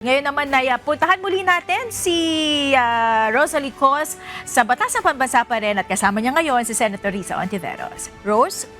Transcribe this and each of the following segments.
Ngayon naman na puntahan muli natin si ah, Rosalie Cos sa Batasang Pambansa pa rin at kasama niya ngayon si Senator Risa Ontiveros. Rose?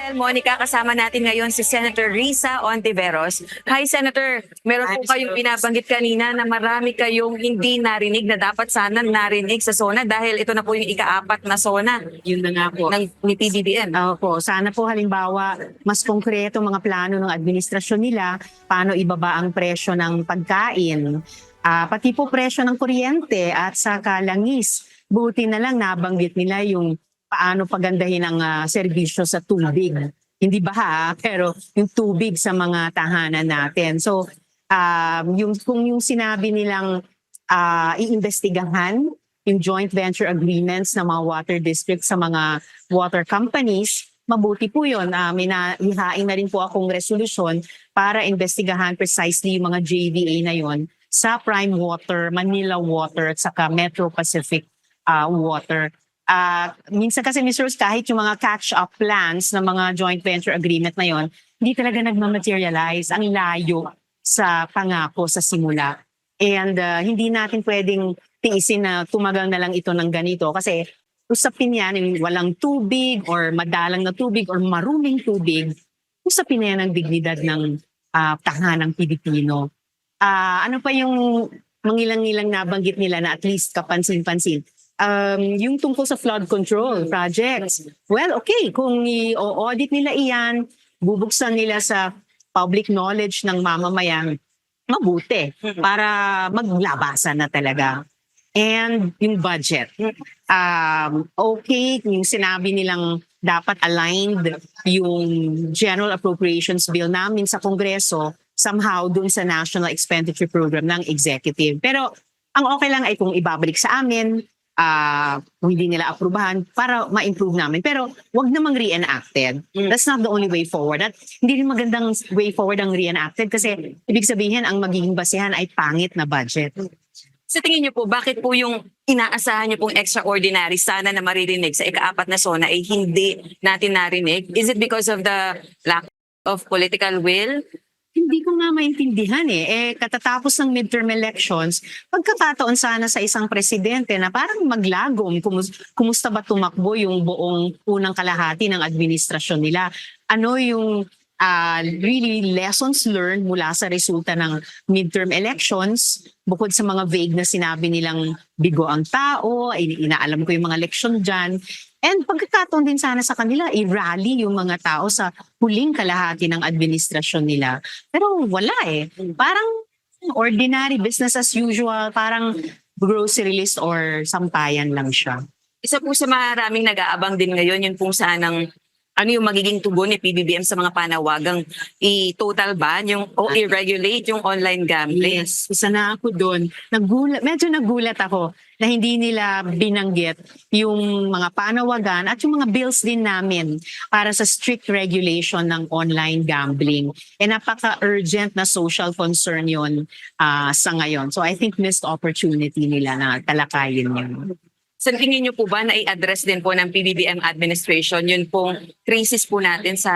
Well, Monica, kasama natin ngayon si Senator Risa Ontiveros. Hi, Senator. Meron po kayong binabanggit kanina na marami kayong hindi narinig na dapat sana narinig sa SONA dahil ito na po yung ikaapat na SONA Yun na nga po. ng ni PBBM. Opo, sana po halimbawa mas konkreto mga plano ng administrasyon nila, paano ibaba ang presyo ng pagkain, ah, pati po presyo ng kuryente at sa kalangis. Buti na lang nabanggit nila yung paano pagandahin ang ah, serbisyo sa tubig. Hindi baha, pero yung tubig sa mga tahanan natin. So, um, yung, kung yung sinabi nilang ah, iimbestigahan yung joint venture agreements ng mga water districts sa mga water companies, mabuti po yun. Uh, may na, na rin po akong resolusyon para investigahan precisely yung mga JVA na yon sa Prime Water, Manila Water at saka Metro Pacific uh, Water. Uh, minsan kasi Mr. Rose, kahit yung mga catch-up plans ng mga joint venture agreement na yon, hindi talaga nagmamaterialize. Ang layo sa pangako sa simula. And uh, hindi natin pwedeng tiisin na tumagal na lang ito ng ganito kasi usapin yan yung walang tubig or madalang na tubig or maruming tubig, usapin na yan ang dignidad ng uh, tahanang Pilipino. Ah, ano pa yung mangilang-ilang nabanggit nila na at least kapansin-pansin? Um, yung tungkol sa flood control projects. Well, okay, kung i-audit nila iyan, bubuksan nila sa public knowledge ng mamamayan, mabuti para maglabasan na talaga. And yung budget. Um, okay, yung sinabi nilang dapat aligned yung General Appropriations Bill namin sa Kongreso somehow dun sa National Expenditure Program ng Executive. Pero ang okay lang ay kung ibabalik sa amin, kung hindi nila aprubahan para ma-improve namin. Pero wag namang reenacted. That's not the only way forward. At hindi rin magandang way forward ang reenacted kasi ibig sabihin ang magiging basehan ay pangit na budget. Sa tingin niyo po, bakit po yung inaasahan niyo pong extraordinary sana na maririnig sa ikaapat na SONA ay hindi natin narinig? Is it because of the lack of political will? Hindi ko nga maintindihan eh. Eh, katatapos ng midterm elections, pagkakataon sana sa isang presidente na parang maglagom kumus- kumusta ba tumakbo yung buong unang kalahati ng administrasyon nila. Ano yung ah, really lessons learned mula sa resulta ng midterm elections bukod sa mga vague na sinabi nilang bigo ang tao, in- inaalam ko yung mga leksyon dyan. And pagkakataon din sana sa kanila, i-rally yung mga tao sa huling kalahati ng administrasyon nila. Pero wala eh. Parang ordinary business as usual, parang grocery list or sampayan lang siya. Isa po sa maraming nag-aabang din ngayon, yun pong sanang ano yung magiging tugon ni PBBM sa mga panawagang i-total ban yung o i-regulate yung online gambling. Yes, isa na ako doon. Nagulat, medyo nagulat ako na hindi nila binanggit yung mga panawagan at yung mga bills din namin para sa strict regulation ng online gambling. E napaka-urgent na social concern yun ah, sa ngayon. So I think missed opportunity nila na talakayin yun. Sa tingin niyo po ba na i-address din po ng PBBM administration yun pong crisis po natin sa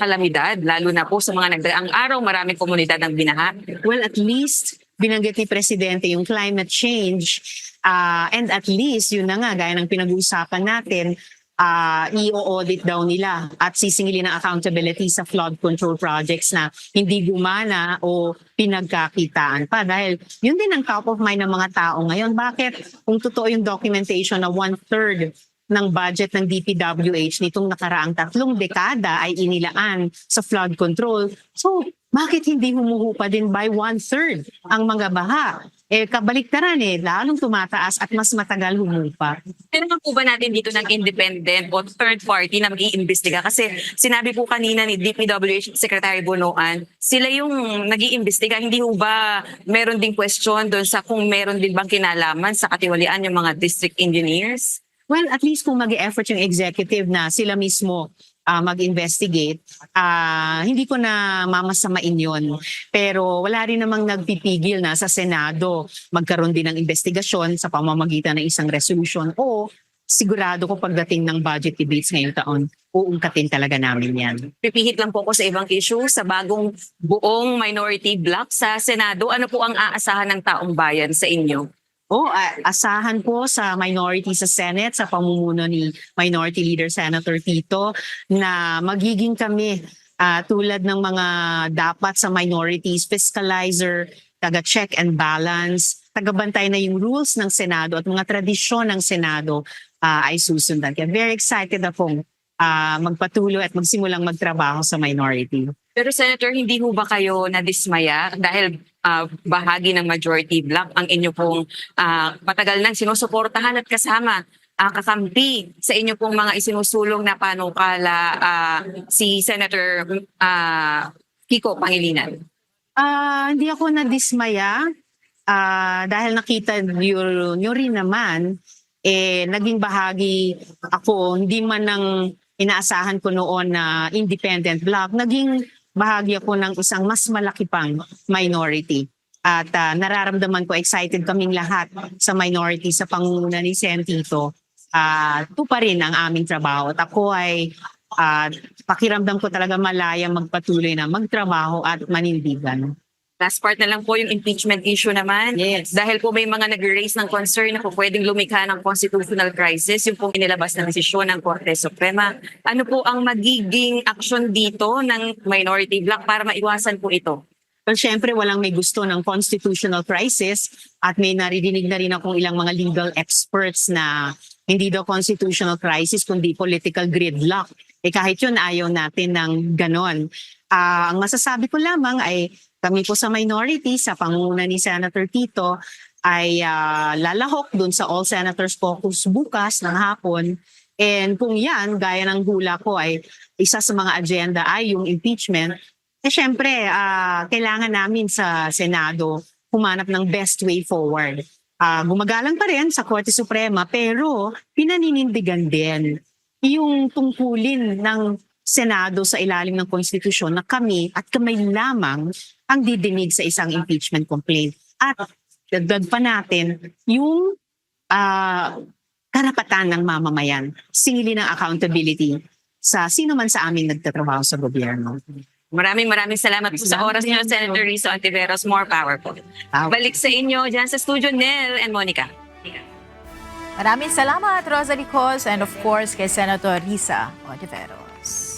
kalamidad, lalo na po sa mga nagdaang araw, maraming komunidad ang binaha. Well, at least binanggit ni Presidente yung climate change ah, and at least yun na nga, gaya ng pinag-uusapan natin, ah, i-audit daw nila at sisingilin ng accountability sa flood control projects na hindi gumana o pinagkakitaan pa. Dahil yun din ang top of mind ng mga tao ngayon. Bakit kung totoo yung documentation na one-third ng budget ng DPWH nitong nakaraang tatlong dekada ay inilaan sa flood control. So, bakit hindi humuhupa din by one-third ang mga baha? Eh, kabaliktaran eh, lalong tumataas at mas matagal humupa. Tinaman po ba natin dito ng independent o third party na mag-iimbestiga? Kasi sinabi po kanina ni DPWH Secretary Bonoan, sila yung nag-iimbestiga. Hindi ho ba meron ding question doon sa kung meron din bang kinalaman sa katiwalian yung mga district engineers? Well, at least kung mag effort yung executive na sila mismo ah, mag-investigate, ah, hindi ko na mamasamain yon. Pero wala rin namang nagpipigil na sa Senado magkaroon din ng investigasyon sa pamamagitan ng isang resolution o sigurado ko pagdating ng budget debates ngayong taon, uungkatin talaga namin yan. Pipihit lang po ako sa ibang issue sa bagong buong minority block sa Senado. Ano po ang aasahan ng taong bayan sa inyo? O a- asahan po sa minority sa Senate sa pamumuno ni Minority Leader Senator Tito na magiging kami ah, tulad ng mga dapat sa minorities, fiscalizer, taga-check and balance, tagabantay na yung rules ng Senado at mga tradisyon ng Senado ah, ay susundan. Kaya very excited akong ah, magpatuloy at magsimulang magtrabaho sa minority. Pero Senator, hindi ho ba kayo nadismaya dahil ah, bahagi ng majority block ang inyo pong ah, matagal nang sinusuportahan at kasama ah, kakampi sa inyo pong mga isinusulong na panukala ah, si Senator ah, Kiko Pangilinan? Ah, hindi ako nadismaya. Ah, dahil nakita niyo, niyo rin naman eh naging bahagi ako. Hindi man ng inaasahan ko noon na independent bloc naging bahagi ako ng isang mas malaki pang minority. At ah, nararamdaman ko excited kaming lahat sa minority sa pangunguna ni Sen Tito. Ah ito pa rin ang aming trabaho. At ako ay ah, pakiramdam ko talaga malaya magpatuloy na magtrabaho at manindigan. Last part na lang po yung impeachment issue naman. Yes. Dahil po may mga nag-raise ng concern na po pwedeng lumikha ng constitutional crisis, yung pong inilabas na desisyon ng Korte Suprema. Ano po ang magiging aksyon dito ng minority bloc para maiwasan po ito? Pero syempre walang may gusto ng constitutional crisis at may naririnig na rin akong ilang mga legal experts na hindi daw constitutional crisis kundi political gridlock. Eh kahit yun ayaw natin ng ganon. Ah, ang masasabi ko lamang ay kami po sa minority sa pangunguna ni Senator Tito ay ah, lalahok dun sa All Senators Caucus bukas ng hapon. And kung yan, gaya ng hula ko ay isa sa mga agenda ay yung impeachment, eh syempre, ah, kailangan namin sa Senado humanap ng best way forward. Ah, gumagalang pa rin sa Korte Suprema pero pinaninindigan din yung tungkulin ng Senado sa ilalim ng konstitusyon na kami at kamay lamang ang didinig sa isang impeachment complaint. At dagdag pa natin yung ah, karapatan ng mamamayan, singilin ng accountability sa sino man sa amin nagtatrabaho sa gobyerno. Maraming maraming salamat po sa oras niyo, Senator Rizzo Antiveros. More power po. Ah, Balik sa inyo dyan sa studio, Nel and Monica. Maraming salamat, Rosalie Cos, and of course, kay Senator Risa Ontiveros.